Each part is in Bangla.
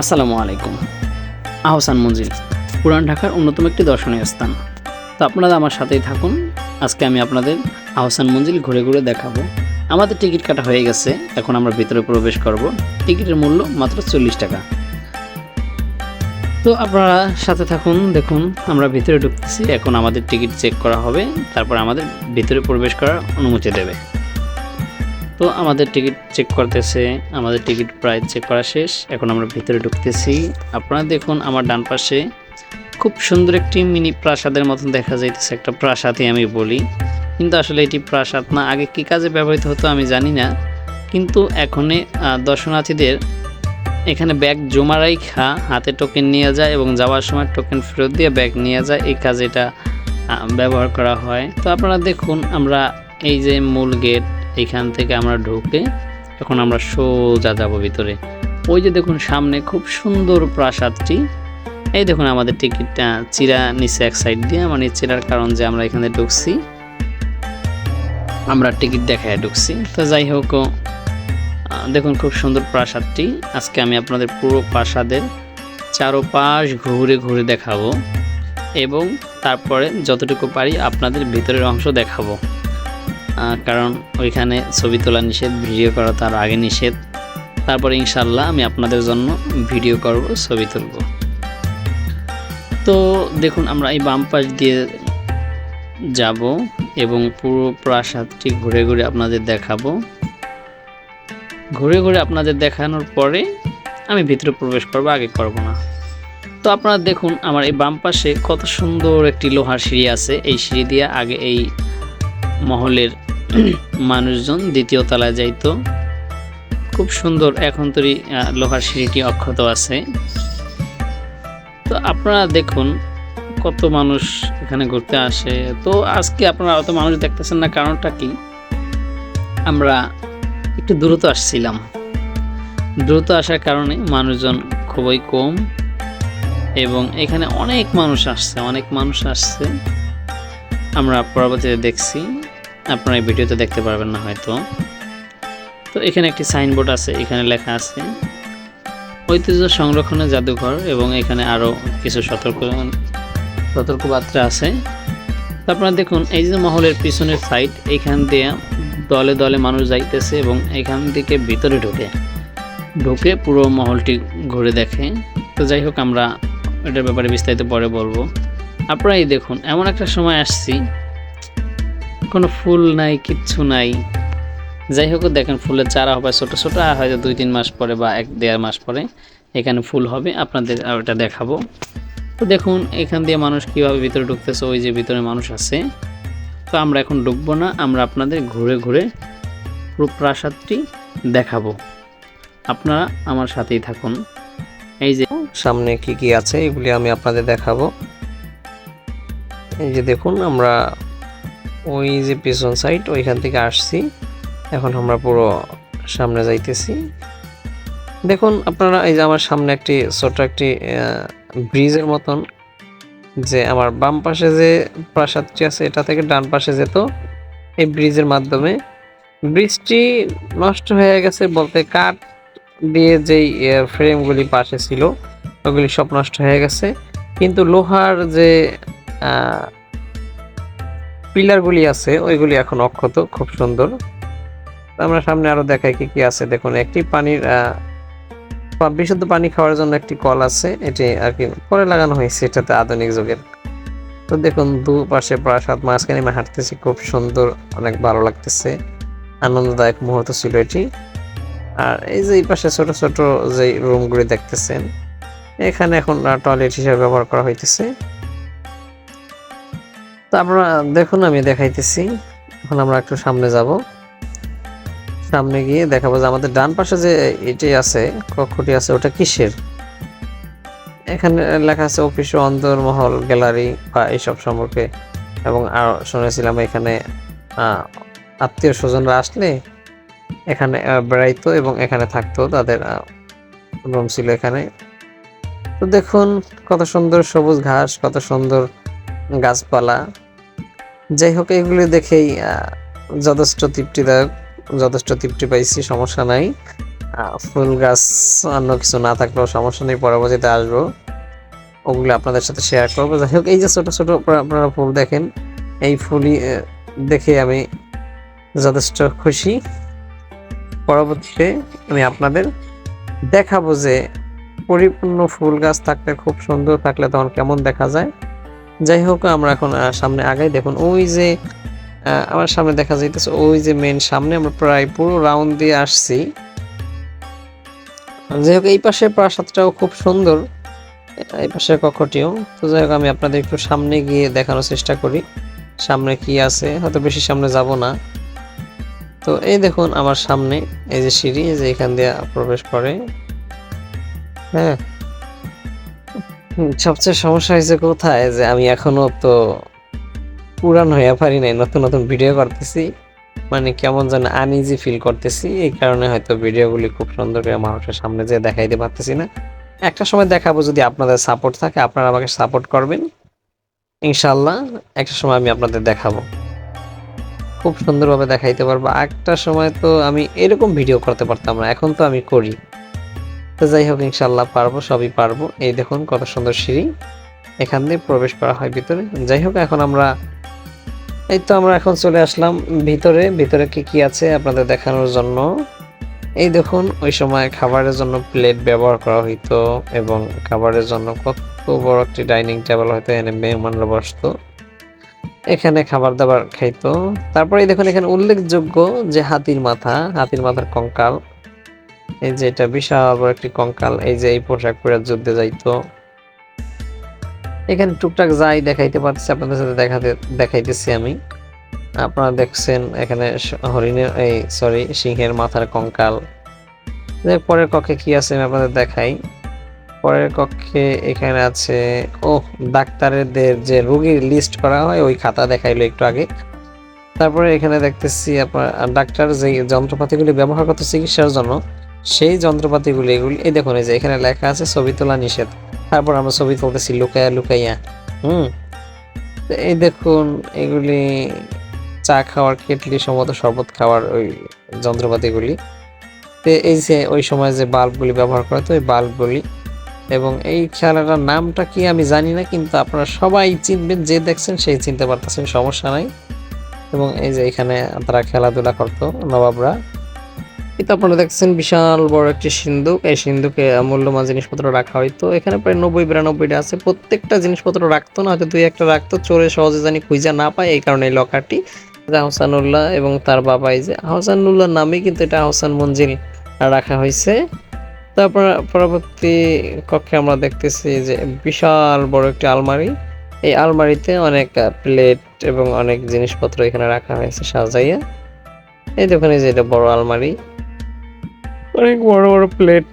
আসসালামু আলাইকুম। আহসান মঞ্জিল, পুরান ঢাকার অন্যতম একটি দর্শনীয় স্থান। তো আপনারা আমার সাথেই থাকুন। আজকে আমি আপনাদের আহসান মঞ্জিল ঘুরে ঘুরে দেখাবো। আমাদের টিকিট কাটা হয়ে গেছে। এখন আমরা ভিতরে প্রবেশ করব। টিকিটের মূল্য মাত্র চল্লিশ টাকা। তো আপনারা সাথে থাকুন, দেখুন, আমরা ভিতরে ঢুকতেছি। এখন আমাদের টিকিট চেক করা হবে। তারপর আমাদের ভিতরে প্রবেশ করার অনুমতি দেবে। তো আমাদের টিকিট চেক করতেছে, আমাদের টিকিট প্রায় চেক করা শেষ। এখন আমরা ভিতরে ঢুকতেছি। আপনারা দেখুন আমার ডান পাশে খুব সুন্দর একটি মিনি প্রাসাদের মতন দেখা যাইতেছে, একটা প্রাসাদই আমি বলি। কিন্তু আসলে এটি প্রাসাদ না, আগে কী কাজে ব্যবহৃত হতো আমি জানি না। কিন্তু এখনে দর্শনার্থীদের এখানে ব্যাগ জমা রাইখা, হাতে টোকেন নিয়ে যায় এবং যাওয়ার সময় টোকেন ফেরত দিয়ে ব্যাগ নিয়ে যায়, এই কাজে এটা ব্যবহার করা হয়। তো আপনারা দেখুন, আমরা এই যে মূল গেট এইখান থেকে আমরা ঢুকে এখন আমরা সোজা যাব ভিতরে। ওই যে দেখুন সামনে খুব সুন্দর প্রাসাদটি। এই দেখুন আমাদের টিকিটটা চিরা নিচে এক সাইড দিয়ে মানে চিরার কারণ যে আমরা এখানে ঢুকছি। আমরা টিকিট দেখায় ঢুকছি। তো যাই হোক দেখুন খুব সুন্দর প্রাসাদটি। আজকে আমি আপনাদের পুরো প্রাসাদের চারোপাশ ঘুরে ঘুরে দেখাবো এবং তারপরে যতটুকু পারি আপনাদের ভিতরের অংশ দেখাবো। কারণ ওইখানে ছবি তোলা নিষেধ, ভিডিও করা তার আগে নিষেধ। তারপরে ইনশাল্লাহ আমি আপনাদের জন্য ভিডিও করব, ছবি তুলব। তো দেখুন, আমরা এই বাম পাশ দিয়ে যাব এবং পুরো প্রাসাদটি ঘুরে ঘুরে আপনাদের দেখাবো। ঘুরে ঘুরে আপনাদের দেখানোর পরে আমি ভিতরে প্রবেশ করব, আগে করব না। তো আপনারা দেখুন, আমার এই বাম পাশে কত সুন্দর একটি লোহার সিঁড়ি আছে। এই সিঁড়ি দিয়ে আগে এই মহলের মানুষজন দ্বিতীয় তলায় যাইতো। খুব সুন্দর এখন তৈরি লোহার সিঁড়িটি অক্ষত আছে। তো আপনারা দেখুন কত মানুষ এখানে ঘুরতে আসে। তো আজকে আপনারা অত মানুষ দেখতেছেন না, কারণটা কি? আমরা একটু দ্রুত আসছিলাম। দ্রুত আসার কারণে মানুষজন খুবই কম এবং এখানে অনেক মানুষ আসছে, অনেক মানুষ আসছে। আমরা পরবর্তীতে দেখছি। আপনারা এই ভিডিওতে দেখতে পারবেন না হয়তো। তো এখানে একটি সাইনবোর্ড আছে, এখানে লেখা আছে, ঐতিহ্য সংরক্ষণের জাদুঘর এবং এখানে আরও কিছু সতর্ক, সতর্কবার্তা আছে। আপনারা দেখুন, এই যে মহলের পিছনের সাইড এখান দিয়ে দলে দলে মানুষ যাইতেছে এবং এখান থেকে ভিতরে ঢোকে, ঢুকে পুরো মহলটি ঘুরে দেখে। তো যাই হোক, আমরা এটার ব্যাপারে বিস্তারিত পরে বলব। আপনারা এই দেখুন, এমন একটা সময় আসছি কোনো ফুল নাই, কিচ্ছু নাই। যাই হোক, দেখেন ফুলের চারা হবে ছোটো ছোটো, আর হয়তো দুই তিন মাস পরে বা এক দেড় মাস পরে এখানে ফুল হবে। আপনাদের ওটা দেখাবো। তো দেখুন, এখান দিয়ে মানুষ কীভাবে ভিতরে ঢুকতেছে, ওই যে ভিতরে মানুষ আছে। তো আমরা এখন ঢুকবো না, আমরা আপনাদের ঘুরে ঘুরে পুরো প্রাসাদটি দেখাবো। আপনারা আমার সাথেই থাকুন। এই যে সামনে কি কি আছে, এগুলি আমি আপনাদের দেখাবো। এই যে দেখুন, আমরা ওই যে পেছন সাইড ওইখান থেকে আসছি। এখন আমরা পুরো সামনে যাইতেছি। দেখুন, আপনারা এই যে আমার সামনে একটি ছোট একটি ব্রিজের মতন যে আমার বাম পাশে যে প্রাসাদটি আছে, এটা থেকে ডান পাশে যেত এই ব্রিজের মাধ্যমে। ব্রিজটি নষ্ট হয়ে গেছে বলতে কাঠ দিয়ে যেই ফ্রেমগুলি পাশে ছিল, ওগুলি সব নষ্ট হয়ে গেছে। কিন্তু লোহার যে পিলারগুলি আছে, ওইগুলি এখন অক্ষত, খুব সুন্দর। আমরা সামনে আরও দেখাই কি কি আছে। দেখুন, একটি পানির বিশুদ্ধ পানি খাওয়ার জন্য একটি কল আছে। এটি আর কি পরে লাগানো হয়েছে এটাতে আধুনিক যুগের। তো দেখুন, দুপাশে প্রাসাদ মাঝখানে আমি হাঁটতেছি। খুব সুন্দর, অনেক ভালো লাগতেছে। আনন্দদায়ক মুহূর্ত ছিল এটি। আর এই যে এই পাশে ছোট ছোট যে রুমগুলি দেখতেছেন, এখানে এখন টয়লেট হিসেবে ব্যবহার করা হইতেছে। তো আপনারা দেখুন আমি দেখাইতেছি। এখন আমরা একটু সামনে যাব। সামনে গিয়ে দেখাবো যে আমাদের ডান পাশে যে এটি আছে, কক্ষটি আছে, ওটা কিসের? এখানে লেখা আছে, অফিস অন্দরমহল গ্যালারি বা এইসব সম্পর্কে। এবং আর শুনেছিলাম এখানে আত্মীয় স্বজনরা আসলে এখানে বেড়াইতো এবং এখানে থাকতো, তাদের রুম ছিল এখানে। তো দেখুন, কত সুন্দর সবুজ ঘাস, কত সুন্দর গাছপালা। যাই হোক, এগুলি দেখেই যথেষ্ট তৃপ্তিদায়ক, যথেষ্ট তৃপ্তি পাইছি, সমস্যা নাই। ফুল গাছ অন্য কিছু না থাকলেও সমস্যা নেই, পরবর্তীতে আসব। ওগুলো আপনাদের সাথে শেয়ার করব। যাই হোক, এই যে ছোটো ছোটো আপনারা- ফুল দেখেন, এই ফুলই দেখে আমি যথেষ্ট খুশি। পরবর্তীতে আমি আপনাদের দেখাবো যে পরিপূর্ণ ফুল গাছ থাকলে, খুব সুন্দর থাকলে তখন কেমন দেখা যায়। যাই হোক, আমরা এখন সামনে আগাই। দেখুন, ওই যে আমার সামনে দেখা যাইতেছে, ওই যে মেন সামনে আমরা প্রায় পুরো রাউন্ড দিয়ে আসছি। যাই হোক, এই পাশে প্রাসাদটাও খুব সুন্দর, এই পাশের কক্ষটিও। তো যাই হোক, আমি আপনাদের একটু সামনে গিয়ে দেখানোর চেষ্টা করি, সামনে কি আছে। হয়তো বেশি সামনে যাব না। তো এই দেখুন, আমার সামনে, এই যে সিঁড়ি যে এখান দিয়ে প্রবেশ করে। হ্যাঁ সবচেয়ে সমস্যা হয়েছে কোথায়? যে আমি এখনও তো পুরান হইয়া পারি নাই, নতুন নতুন ভিডিও করতেছি। মানে কেমন যেন আনইজি ফিল করতেছি। এই কারণে হয়তো ভিডিওগুলি খুব সুন্দর করে মানুষের সামনে যে দেখাইতে পারতেছি না। একটা সময় দেখাবো যদি আপনাদের সাপোর্ট থাকে, আপনারা আমাকে সাপোর্ট করবেন। ইনশাল্লাহ একটা সময় আমি আপনাদের দেখাবো। খুব সুন্দরভাবে দেখাইতে পারব। একটা সময় তো আমি এরকম ভিডিও করতে পারতাম না, এখন তো আমি করি। তো যাই হোক ইনশাল্লাহ পারব, সবই পারব। এই দেখুন কত সুন্দর সিঁড়ি। এখান দিয়ে প্রবেশ করা হয় ভিতরে। যাই হোক, এখন আমরা এই তো আমরা এখন চলে আসলাম ভিতরে। ভিতরে কি কি আছে আপনাদের দেখানোর জন্য? এই দেখুন, ওই সময় খাবারের জন্য প্লেট ব্যবহার করা হইতো এবং খাবারের জন্য কত বড় একটি ডাইনিং টেবিল হয়তো এনে মেহমানরা বসতো। এখানে খাবার দাবার খাইতো। তারপরে দেখুন, এখানে উল্লেখযোগ্য যে হাতির মাথা, হাতির মাথার কঙ্কাল। এই যে এটা বিশাল বড় একটি কঙ্কাল, এই যে এই পোশাক পরে যুদ্ধে যাইতো। এখানে টুকটাক যাই দেখাইতে পারতেছি, আপনাদের সাথে দেখাতে, দেখাইতেছি আমি। আপনারা দেখছেন এখানে হরিণের, এই সরি সিংহের মাথার কঙ্কাল। পরের কক্ষে কি আছে আমি আপনাদের দেখাই। পরের কক্ষে এখানে আছে ও ডাক্তারদের যে রোগীর লিস্ট করা হয়, ওই খাতা দেখাইলো একটু আগে। তারপরে এখানে দেখতেছি আপনার, ডাক্তার যে যন্ত্রপাতিগুলি ব্যবহার করতে চিকিৎসার জন্য সেই যন্ত্রপাতিগুলি এগুলি এই দেখুন, এই যে এখানে লেখা আছে, ছবি তোলা নিষেধ। তারপর আমরা ছবি তুলতেছি লুকাইয়া লুকাইয়া। হুম? এই দেখুন, এগুলি চা খাওয়ার কেটলি সম্ভবত শরবত খাওয়ার ওই যন্ত্রপাতিগুলি। তো এই যে ওই সময় যে বাল্বগুলি ব্যবহার করা হতো, ওই বাল্বগুলি। এবং এই খেলাটার নামটা কি আমি জানি না, কিন্তু আপনারা সবাই চিনবেন, যে দেখছেন সেই চিনতে পারতেছেন, সমস্যা নাই। এবং এই যে এখানে তারা খেলাধুলা করতো, নবাবরা। কিন্তু আপনারা দেখছেন বিশাল বড় একটি সিন্ধুক। এই সিন্ধুকে মূল্যবান জিনিসপত্র রাখা হয়তো এখানে প্রায় নব্বই বিরানব্বইটা আছে। প্রত্যেকটা জিনিসপত্র রাখতো না, হয়তো দুই একটা রাখতো। চোরে সহজে জানি খুঁজে না পায়, এই কারণে এই লকারটি। আহসানুল্লাহ এবং তার বাবা এই যে আহসানুল্লাহ নামে কিন্তু এটা আহসান মঞ্জিল রাখা হয়েছে। তারপর পরবর্তী কক্ষে আমরা দেখতেছি যে বিশাল বড় একটি আলমারি। এই আলমারিতে অনেক প্লেট এবং অনেক জিনিসপত্র এখানে রাখা হয়েছে সাজাইয়া। এই দোকানে যে এটা বড় আলমারি। অনেক বড় বড় প্লেট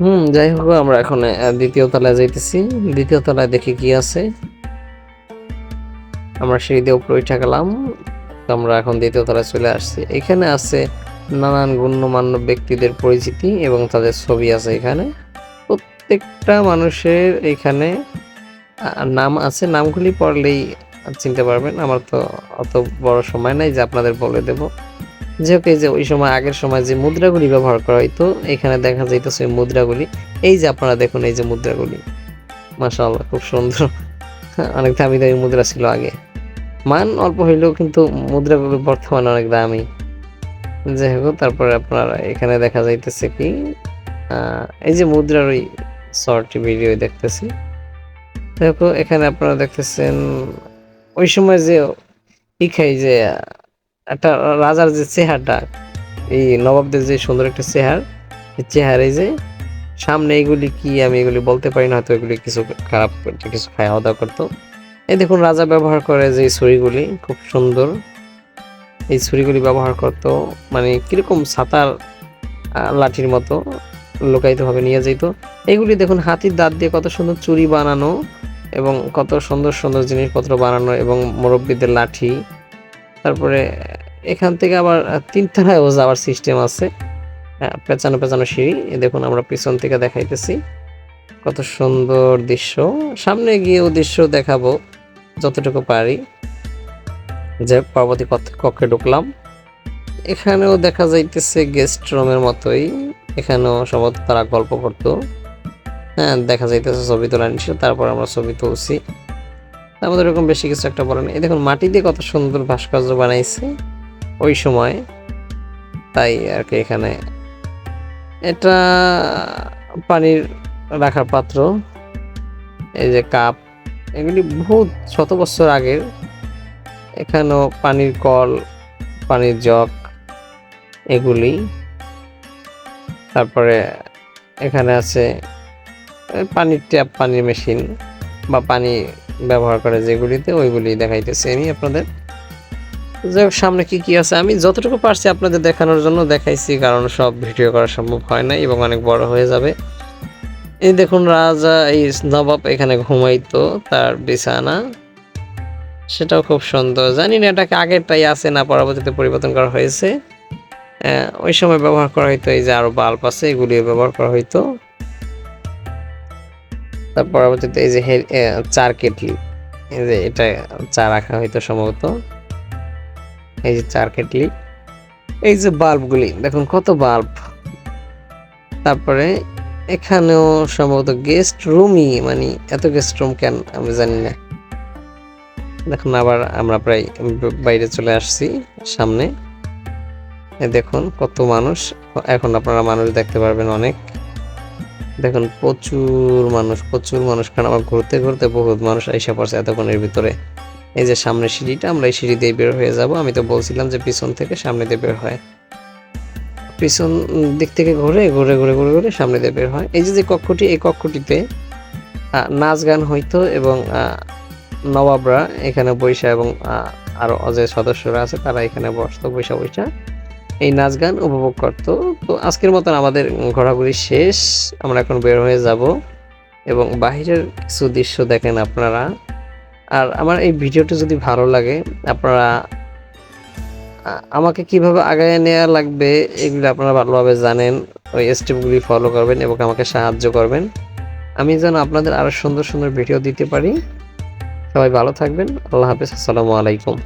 হুম, যাই হোক, আমরা এখন দ্বিতীয় তলায় যাইতেছি। দ্বিতীয় তলায় দেখি কি আছে। আমরা সিঁড়ি দিয়ে উপরে উঠে গেলাম। আমরা এখন দ্বিতীয় তলায় চলে আসছি। এখানে আছে নানান গণ্যমান্য ব্যক্তিদের পরিচিতি এবং তাদের ছবি আছে এখানে। প্রত্যেকটা মানুষের এখানে নাম আছে। নামগুলি পড়লেই চিনতে পারবেন। আমার তো অত বড় সময় নাই, যে আপনাদের বলে দেব। যেহেতু এই যে ওই সময় আগের সময় যে মুদ্রাগুলি ব্যবহার করা হইতো, এখানে দেখা যাইতেছে ওই মুদ্রাগুলি। এই যে আপনারা দেখুন এই যে মুদ্রাগুলি। মাশাআল্লাহ, খুব সুন্দর। অনেক দামি দামি মুদ্রা ছিল আগে। মান অল্প হইলেও কিন্তু মুদ্রাগুলো বর্তমানে অনেক দামি। যাই হোক, তারপরে আপনার এখানে দেখা যাইতেছে কি এই যে মুদ্রার ওই শর্ট ভিডিও দেখতেছি। দেখো এখানে আপনারা দেখতেছেন, ওই সময় যে ই খাই যে একটা রাজার যে চেহারটা, এই নবাবদের যে সুন্দর একটা চেহার চেহারে যে সামনে এগুলি কি, আমি এগুলি বলতে পারি না, হয়তো এগুলি কিছু খারাপ কিছু খাওয়া দাওয়া করতো। এই দেখুন, রাজা ব্যবহার করে যে ছুরিগুলি, খুব সুন্দর। এই ছুরিগুলি ব্যবহার করতো মানে কীরকম সাতার লাঠির মতো লোকায়িতভাবে নিয়ে যেত। এইগুলি দেখুন, হাতির দাঁত দিয়ে কত সুন্দর চুরি বানানো এবং কত সুন্দর সুন্দর জিনিসপত্র বানানো এবং মুরব্বীদের লাঠি তারপরে এখান থেকে আবার তিনতলায়ও যাওয়ার সিস্টেম আছে। পেঁচানো পেঁচানো সিঁড়ি। দেখুন, আমরা পিছন থেকে দেখাইতেছি। কত সুন্দর দৃশ্য। সামনে গিয়েও দৃশ্য দেখাবো, যতটুকু পারি। যে পরবর্তী কক্ষ- কক্ষে ঢুকলাম। এখানেও দেখা যাইতেছে গেস্ট রুমের মতোই। এখানেও সম্ভবত তারা গল্প করতো। হ্যাঁ দেখা যাইতেছে ছবি তোলা নিশ্চয় তারপর আমরা ছবি তুলছি। আমাদের এরকম বেশি কিছু একটা বলেন এই দেখুন, মাটি দিয়ে কত সুন্দর ভাস্কর্য বানাইছে ওই সময়। তাই আর কি এখানে। এটা পানির রাখার পাত্র, এই যে কাপ, এগুলি বহুত শত বছর আগের। এখানেও পানির কল, পানির জগ, এগুলি। তারপরে এখানে আছে পানির ট্যাপ, পানির মেশিন বা পানি ব্যবহার করে যেগুলিতে ওইগুলি দেখাইতেছি আমি আপনাদের। যাই সামনে কি কি আছে আমি যতটুকু পারছি আপনাদের দেখানোর জন্য দেখাইছি, কারণ সব ভিডিও করা সম্ভব হয় না এবং অনেক বড় হয়ে যাবে। এই দেখুন, রাজা এই নবাব এখানে ঘুমাইতো, তার বিছানা। সেটাও খুব সুন্দর। জানি না এটাকে আগেরটাই আছে না পরবর্তীতে পরিবর্তন করা হয়েছে। ওই সময় ব্যবহার করা হইতো, এই যে আরও বাল্ব আছে, এগুলিও ব্যবহার করা হইতো। তার পরবর্তীতে এই যে চার কেটলি। এই যে এটা চা রাখা হয়তো সম্ভবত। এই যে চার কেটলি। এই যে বাল্বগুলি, দেখুন কত বাল্ব। তারপরে এখানেও সম্ভবত গেস্ট রুমই মানে এত গেস্ট রুম কেন আমি জানি না। দেখুন আবার আমরা প্রায় বাইরে চলে আসছি, সামনে। দেখুন কত মানুষ। এখন আপনারা মানুষ দেখতে পারবেন অনেক। দেখুন প্রচুর মানুষ প্রচুর মানুষ কারণ আমার ঘুরতে ঘুরতে বহুত মানুষ এসে পড়ছে এতক্ষণের ভিতরে। এই যে সামনে সিঁড়িটা আমরা এই সিঁড়ি দিয়ে বের হয়ে যাব। আমি তো বলছিলাম যে পিছন থেকে সামনে দিয়ে বের হয়। পিছন দিক থেকে ঘুরে ঘুরে ঘুরে ঘুরে ঘুরে সামনে দিয়ে বের হয়। এই যে যে কক্ষটি এই কক্ষটিতে নাচ গান হইতো এবং নবাবরা এখানে বৈশা এবং আহ, আরও যে সদস্যরা আছে তারা এখানে বসতো বৈশা বৈশা এই নাচ গান উপভোগ করতো। তো আজকের মতন আমাদের ঘোরাঘুরি শেষ। আমরা এখন বের হয়ে যাব এবং বাহিরের কিছু দৃশ্য দেখেন আপনারা। আর আমার এই ভিডিওটি যদি ভালো লাগে, আপনারা আমাকে কীভাবে আগায় নেওয়া লাগবে এগুলো আপনারা ভালোভাবে জানেন। ওই স্টেপগুলি ফলো করবেন এবং আমাকে সাহায্য করবেন। আমি যেন আপনাদের আরও সুন্দর সুন্দর ভিডিও দিতে পারি। সবাই ভালো থাকবেন। আল্লাহ হাফিজ। আসসালামু আলাইকুম।